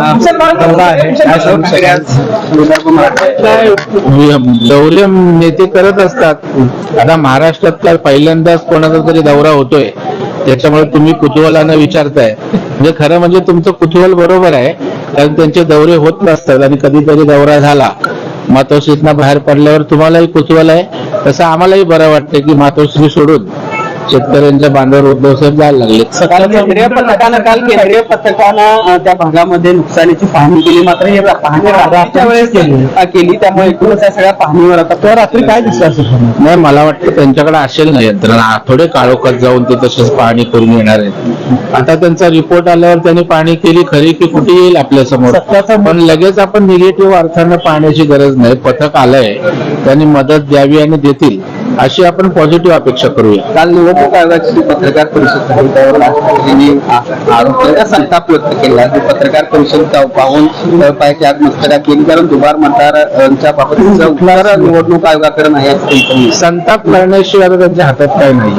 दौरा आहे. नेते करत असतात. आता महाराष्ट्रात काय पहिल्यांदाच कोणाचा तरी दौरा होतोय. त्याच्यामुळे तुम्ही कुतूहलानं विचारताय. म्हणजे खरं म्हणजे तुमचं कुतूहल बरोबर आहे. कारण त्यांचे दौरे होत नसतात आणि कधीतरी दौरा झाला. मातोश्रीतनं बाहेर पडल्यावर तुम्हालाही कुतूहल आहे. तसं आम्हालाही बरं वाटतं की मातोश्री सोडून शेतकऱ्यांच्या बांधावर उद्धव साहेब जायला लागले केंद्रीय पथकानं काल केंद्रीय पथकानं त्या भागामध्ये नुकसानीची पाहणी केली. मात्र हे पाहणी रात्रीच्या वेळेस केली. त्यामुळे एकूणच या सगळ्या पाहणीवर आता तर रात्री काय दिसलं असं नाही मला वाटतं त्यांच्याकडे असेल ना यंत्रणा थोडे काळोखात जाऊन ते तसेच पाहणी करून येणार आहेत. आता त्यांचा रिपोर्ट आल्यावर त्यांनी पाहणी केली खरी की कुठे येईल आपल्यासमोर. पण लगेच आपण निगेटिव्ह अर्थानं पाहण्याची गरज नाही. पथक आलंय. त्यांनी मदत द्यावी आणि देतील. अशी आपण पॉझिटिव्ह अपेक्षा करूया. काल निवडणूक आयोगाची पत्रकार परिषद झाली त्यावर आ- आरोप केला. संताप व्यक्त केला. की पत्रकार परिषद पाहून आग मस्तका केली कारण दुबार मतदारांच्या बाबतीचं उत्तर निवडणूक आयोगाकडे नाही. संताप करण्याशिवाय त्यांच्या हातात काही नाही